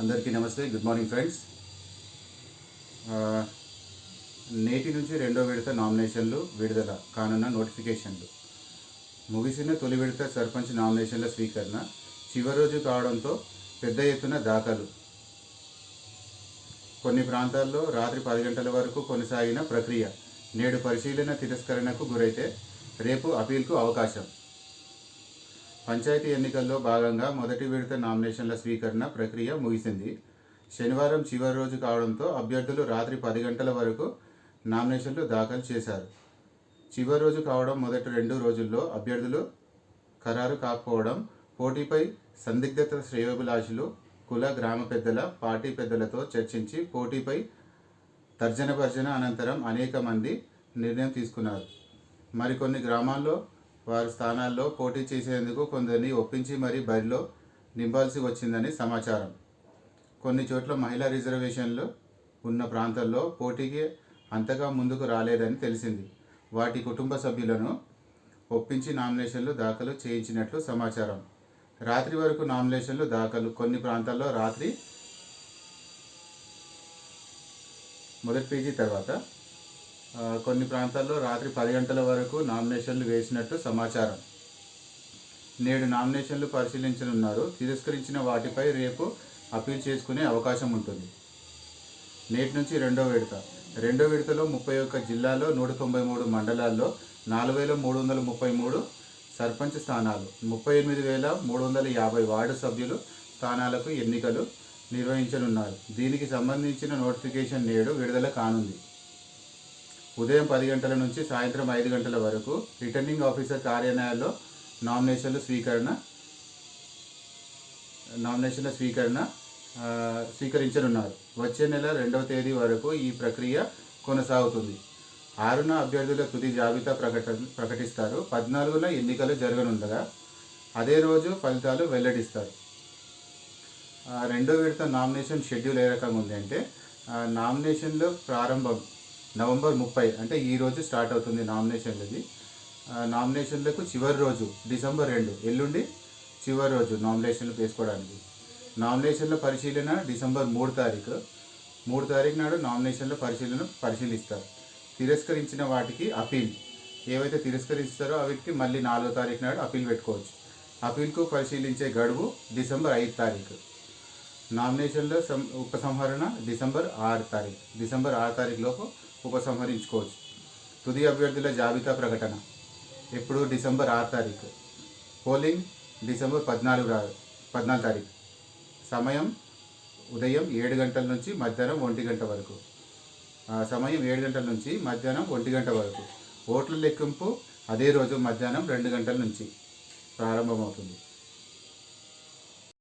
అందరికీ నమస్తే good morning friends. నేటి నుంచి రెండో విడత నామినేషన్లు విడుదల కానున్న నోటిఫికేషన్లు. ముగిసిన తొలి విడత సర్పంచ్ నామినేషన్ల స్వీకరణ చివరి రోజు కావడంతో పెద్ద ఎత్తున దాఖలు. కొన్ని ప్రాంతాల్లో రాత్రి పది గంటల వరకు కొనసాగిన ప్రక్రియ నేడు పరిశీలన తిరస్కరణకు గురైతే రేపు అపీల్కు అవకాశం. పంచాయతీ ఎన్నికల్లో భాగంగా మొదటి విడత నామినేషన్ల స్వీకరణ ప్రక్రియ ముగిసింది. శనివారం చివరి రోజు కావడంతో అభ్యర్థులు రాత్రి పది గంటల వరకు నామినేషన్లు దాఖలు చేశారు. చివరి రోజు కావడం మొదటి రెండు రోజుల్లో అభ్యర్థులు ఖరారు కాకపోవడం పోటీపై సందిగ్ధత శ్రేయోభిలాషులు కుల గ్రామ పెద్దల పార్టీ పెద్దలతో చర్చించి పోటీపై తర్జన భర్జన అనంతరం అనేక మంది నిర్ణయం తీసుకున్నారు. మరికొన్ని గ్రామాల్లో వారి స్థానాల్లో పోటీ చేసేందుకు కొందరిని ఒప్పించి మరీ బరిలో నింపాల్సి వచ్చిందని సమాచారం. కొన్ని చోట్ల మహిళా రిజర్వేషన్లు ఉన్న ప్రాంతాల్లో పోటీకి అంతగా ముందుకు రాలేదని తెలిసింది. వాటి కుటుంబ సభ్యులను ఒప్పించి నామినేషన్లు దాఖలు చేయించినట్లు సమాచారం. రాత్రి వరకు నామినేషన్లు దాఖలు కొన్ని ప్రాంతాల్లో రాత్రి మొదటి పేజీ తర్వాత కొన్ని ప్రాంతాల్లో రాత్రి పది గంటల వరకు నామినేషన్లు వేసినట్టు సమాచారం. నేడు నామినేషన్లు పరిశీలించనున్నారు. తిరస్కరించిన వాటిపై రేపు అప్పీల్ చేసుకునే అవకాశం ఉంటుంది. నేటి నుంచి రెండో విడత. రెండో విడతలో ముప్పై ఒక్క జిల్లాలో నూట తొంభై మూడు మండలాల్లో నాలుగు వేల మూడు వందల ముప్పై మూడు సర్పంచ్ స్థానాలు ముప్పై ఎనిమిది వేల మూడు వందల యాభై వార్డు సభ్యులు స్థానాలకు ఎన్నికలు నిర్వహించనున్నారు. దీనికి సంబంధించిన నోటిఫికేషన్ నేడు విడుదల కానుంది. ఉదయం పది గంటల నుంచి సాయంత్రం ఐదు గంటల వరకు రిటర్నింగ్ ఆఫీసర్ కార్యాలయాల్లో నామినేషన్ల స్వీకరణ నామినేషన్ల స్వీకరణ స్వీకరించనున్నారు. వచ్చే నెల రెండవ తేదీ వరకు ఈ ప్రక్రియ కొనసాగుతుంది. ఆరున అభ్యర్థుల తుది జాబితా ప్రకట ప్రకటిస్తారు. పద్నాలుగున ఎన్నికలు జరగనుండగా అదే రోజు ఫలితాలు వెల్లడిస్తారు. రెండో విడత నామినేషన్ షెడ్యూల్ ఏ రకంగా ఉంది అంటే నామినేషన్లు ప్రారంభం నవంబర్ ముప్పై అంటే ఈ రోజు స్టార్ట్ అవుతుంది నామినేషన్లది నామినేషన్లకు చివరి రోజు డిసెంబర్ రెండు ఎల్లుండి చివరి రోజు నామినేషన్లు వేసుకోవడానికి. నామినేషన్ల పరిశీలన డిసెంబర్ మూడు తారీఖు. మూడు తారీఖు నాడు నామినేషన్ల పరిశీలన పరిశీలిస్తారు. తిరస్కరించిన వాటికి అపీల్. ఏవైతే తిరస్కరిస్తారో వాటికి మళ్ళీ నాలుగో తారీఖు నాడు అపీల్ పెట్టుకోవచ్చు. అపీల్కు పరిశీలించే గడువు డిసెంబర్ ఐదు తారీఖు. నామినేషన్ల సం ఉపసంహరణ డిసెంబర్ ఆరు తారీఖు. డిసెంబర్ ఆరు తారీఖు లోపు ఉపసంహరించుకోవచ్చు. తుది అభ్యర్థుల జాబితా ప్రకటన. ఎప్పుడు? డిసెంబర్ ఆరు తారీఖు. పోలింగ్ డిసెంబర్ పద్నాలుగు పద్నాలుగు తారీఖు. సమయం ఉదయం ఏడు గంటల నుంచి మధ్యాహ్నం ఒంటి గంట వరకు. సమయం ఏడు గంటల నుంచి మధ్యాహ్నం ఒంటి గంట వరకు. ఓట్ల లెక్కింపు అదే రోజు మధ్యాహ్నం రెండు గంటల నుంచి ప్రారంభమవుతుంది.